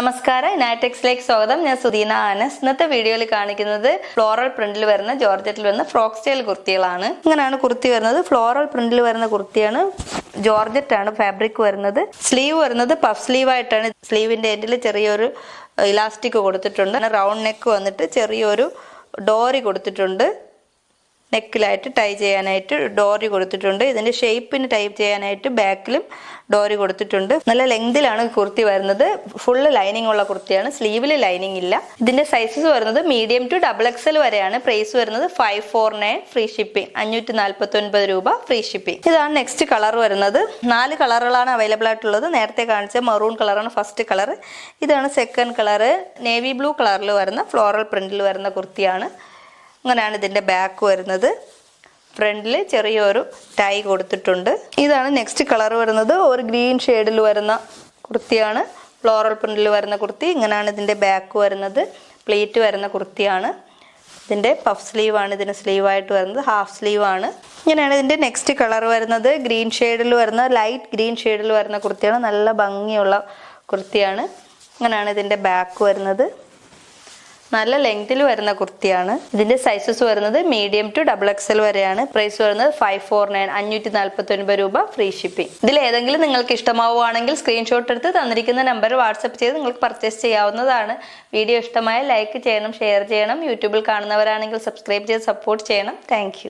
നമസ്കാരം. ഇനാറ്റെക്സിലേക്ക് സ്വാഗതം. ഞാൻ സുദീന ആനസ് ഇന്നത്തെ വീഡിയോയിൽ കാണിക്കുന്നത് ഫ്ലോറൽ പ്രിന്റിൽ വരുന്ന ജോർജറ്റിൽ വരുന്ന ഫ്രോക്ക് സ്റ്റൈൽ കുർത്തികളാണ്. ഇങ്ങനെയാണ് കുർത്തി വരുന്നത്. ഫ്ലോറൽ പ്രിന്റിൽ വരുന്ന കുർത്തിയാണ് ജോർജറ്റ് ആണ് ഫാബ്രിക് വരുന്നത്. സ്ലീവ് വരുന്നത് പഫ് സ്ലീവ് ആയിട്ടാണ്. സ്ലീവിന്റെ എൻഡിൽ ചെറിയൊരു ഇലാസ്റ്റിക് കൊടുത്തിട്ടുണ്ട്. റൗണ്ട് നെക്ക് വന്നിട്ട് ചെറിയൊരു ഡോറി കൊടുത്തിട്ടുണ്ട്. നെക്കിലായിട്ട് ടൈ ചെയ്യാനായിട്ട് ഡോറി കൊടുത്തിട്ടുണ്ട്. ഇതിന്റെ ഷേപ്പിന് ടൈ ചെയ്യാനായിട്ട് ബാക്കിലും ഡോറി കൊടുത്തിട്ടുണ്ട്. നല്ല ലെങ്തിലാണ് കുർത്തി വരുന്നത്. ഫുള്ള് ലൈനിങ് ഉള്ള കുർത്തിയാണ്. സ്ലീവിൽ ലൈനിങ് ഇല്ല. ഇതിന്റെ സൈസസ് വരുന്നത് മീഡിയം ടു ഡബിൾ എക്സൽ വരെയാണ്. പ്രൈസ് വരുന്നത് five four nine free shipping. അഞ്ഞൂറ്റി നാൽപ്പത്തി ഒൻപത് രൂപ ഫ്രീ ഷിപ്പിംഗ്. ഇതാണ് നെക്സ്റ്റ് കളർ വരുന്നത്. നാല് കളറുകളാണ് അവൈലബിൾ ആയിട്ടുള്ളത്. നേരത്തെ കാണിച്ച മറൂൺ കളറാണ് ഫസ്റ്റ് കളർ ഇതാണ് സെക്കൻഡ് കളർ നേവി ബ്ലൂ കളറിൽ വരുന്ന ഫ്ലോറൽ പ്രിന്റിൽ വരുന്ന കുർത്തിയാണ്. അങ്ങനെയാണ് ഇതിന്റെ ബാക്ക് വരുന്നത്. ഫ്രണ്ടിൽ ചെറിയൊരു ടൈ കൊടുത്തിട്ടുണ്ട്. ഇതാണ് നെക്സ്റ്റ് കളർ വരുന്നത്. ഒരു ഗ്രീൻ ഷെയ്ഡിൽ വരുന്ന കുർത്തിയാണ്. ഫ്ലോറൽ പ്രിന്റിൽ വരുന്ന കുർത്തി. ഇങ്ങനെയാണ് ഇതിന്റെ ബാക്ക് വരുന്നത്. പ്ലേറ്റ് വരുന്ന കുർത്തിയാണ്. ഇതിന്റെ പഫ് സ്ലീവാണ് ഇതിന് സ്ലീവായിട്ട് വരുന്നത്. ഹാഫ് സ്ലീവാണ് ഇങ്ങനെയാണ് ഇതിന്റെ നെക്സ്റ്റ് കളർ വരുന്നത്. ഗ്രീൻ ഷെയ്ഡിൽ വരുന്ന ലൈറ്റ് ഗ്രീൻ ഷെയ്ഡിൽ വരുന്ന കുർത്തിയാണ്. നല്ല ഭംഗിയുള്ള കുർത്തിയാണ്. ഇങ്ങനെയാണ് ഇതിന്റെ ബാക്ക് വരുന്നത്. നല്ല ലെങ്തിൽ വരുന്ന കുർത്തിയാണ്. ഇതിന്റെ സൈസസ് വരുന്നത് മീഡിയം ടു ഡബിൾ എക്സൽ വരെയാണ്. പ്രൈസ് വരുന്നത് ഫൈവ് ഫോർ നയൻ അഞ്ഞൂറ്റി നാൽപ്പത്തി ഒൻപത് രൂപ ഫ്രീ ഷിപ്പിംഗ് ഇതിൽ ഏതെങ്കിലും നിങ്ങൾക്ക് ഇഷ്ടമാവുകയാണെങ്കിൽ സ്ക്രീൻഷോട്ട് എടുത്ത് തന്നിരിക്കുന്ന നമ്പർ വാട്സപ്പ് ചെയ്ത് നിങ്ങൾക്ക് പർച്ചേസ് ചെയ്യാവുന്നതാണ്. വീഡിയോ ഇഷ്ടമായ ലൈക്ക് ചെയ്യണം ഷെയർ ചെയ്യണം. യൂട്യൂബിൽ കാണുന്നവരാണെങ്കിൽ സബ്സ്ക്രൈബ് ചെയ്ത് സപ്പോർട്ട് ചെയ്യണം. താങ്ക്